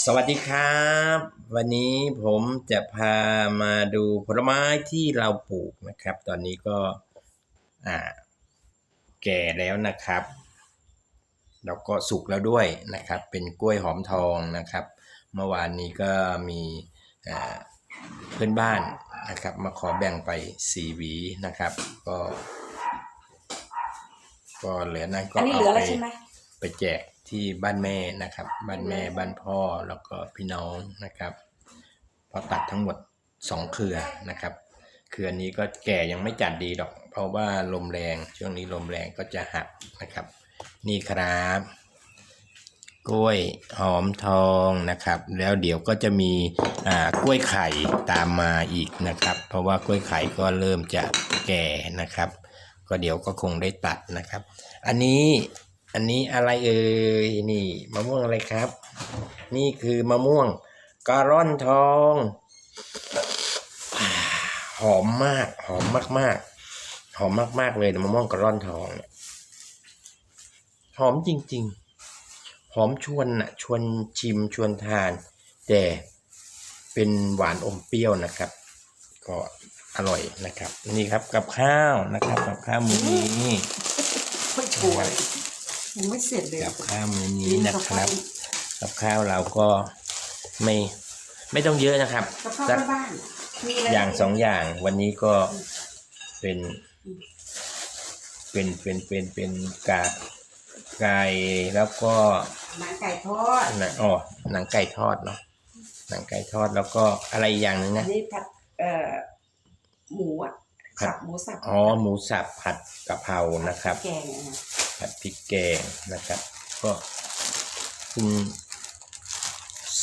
สวัสดีครับ วันนี้ผมจะพามาดูผลไม้ที่เราปลูกนะครับ ตอนนี้ก็อ่าแก่แล้วนะครับ แล้วก็สุกแล้วด้วยนะครับ เป็นกล้วยหอมทองนะครับ เมื่อวานนี้ก็มีเพื่อนบ้านนะครับ มาขอแบ่งไปสี่หวีนะครับ ก็ ก็เหลือนั้นก็อันนี้เอาเหลือไปแล้วใช่ ไปแจกที่บ้านแม่นะครับ บ้านแม่บ้านพ่อแล้วก็พี่น้องนะครับพอตัดทั้งหมดสองเครือนะครับเครือนี้ก็แก่ยังไม่จัดดีหรอก เพราะว่าลมแรงช่วงนี้ลมแรงก็จะหักนะครับ นี่ครับ กล้วยหอมทองนะครับ แล้วเดี๋ยวก็จะมีอ่ากล้วยไข่ตามมาอีกนะครับ เพราะว่ากล้วยไข่ก็เริ่มจะแก่นะครับ ก็เดี๋ยวก็คงได้ตัดนะครับ อันนี้ อันนี้อะไรเอ่ยนี่มะม่วงอะไรครับ นี่คือมะม่วงกะร่อนทองอ่าหอมมาก หอมมากๆ หอมมากๆเลยมะม่วงกะร่อนทองเนี่ยหอมจริง ๆ หอมชวนน่ะชวนชิมชวนทาน แต่เป็นหวานอมเปรี้ยวนะครับ ก็อร่อยนะครับ นี่ครับกับข้าวนะครับ กับข้าวมื้อนี้ไม่ช่วย ยังไม่เสร็จเลยกับข้าวมื้อนี้นะครับ กับข้าวเราก็ไม่ไม่ต้องเยอะนะครับกับข้าวสักบ้านๆมีอะไรอย่างสองอย่างวันนี้ก็เป็น เป็นเป็นเป็นเป็นกาไก่แล้วก็หนังไก่ทอดหนังอ๋อหนังไก่ทอดเนาะหนังไก่ทอดแล้วก็อะไรอีกอย่างหนึ่งอันะนนี้ผัดเอ่อหมูอะผัดสับหมูสับอ๋อหมูสับผัดกะเพรานะครับแกงอะนะ ผัดพริกแกงนะครับ ก็คุณ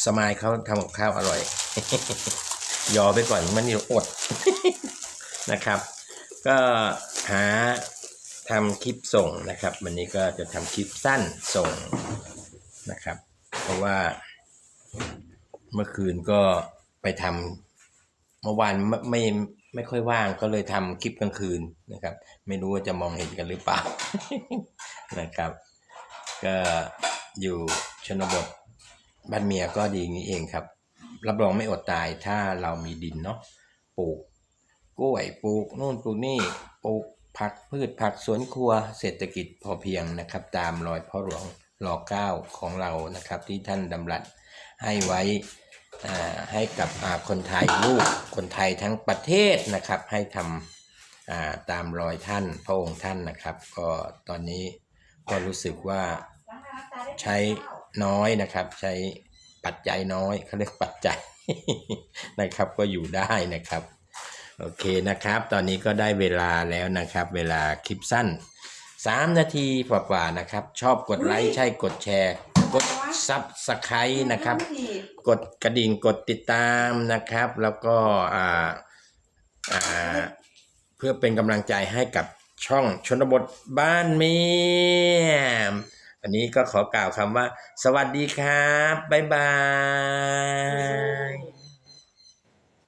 สมายเขาทำกับข้าวอร่อย ยอไปก่อนมันนี่อดนะครับ ก็หาทำคลิปส่งนะครับ วันนี้ก็จะทำคลิปสั้นส่งนะครับ เพราะว่าเมื่อคืนก็ไปทำเมื่อวานไม่ ไม่ค่อยว่างก็เลยทำคลิปกลางคืนนะครับ ไม่รู้ว่าจะมองเห็นกันหรือเปล่านะครับ ก็อยู่ชนบทบ้านเมียก็ดีงนี้เองครับ รับรองไม่อดตายถ้าเรามีดินเนาะปลูกกล้วยปลูกนู่นปลูกนี่ปลูกผักพืชผักสวนครัวเศรษฐกิจพอเพียงนะครับ ตามรอยพ่อหลวงรอเก้าของเรานะครับ ที่ท่านดำรัสให้ไว้ ให้กับคนไทยลูกคนไทยทั้งประเทศนะครับ ให้ทำตามรอยท่านพระองค์ท่านนะครับ ก็ตอนนี้ก็รู้สึกว่าใช้น้อยนะครับ ใช้ปัจจัยน้อยเขาเรียกปัจจัยนะครับ ก็อยู่ได้นะครับ โอเคนะครับ ตอนนี้ก็ได้เวลาแล้วนะครับ เวลาคลิปสั้น 3 นาทีกว่าๆนะครับ ชอบกดไลค์ใช่กดแชร์ กดซับสไครต์นะครับ กดกระดิ่งกดติดตามนะครับ แล้วก็อ่าอ่าเพื่อเป็นกำลังใจให้กับช่องชนบทบ้านเมียมอันนี้ก็ขอกล่าวคำว่า สวัสดีครับ บ๊ายบาย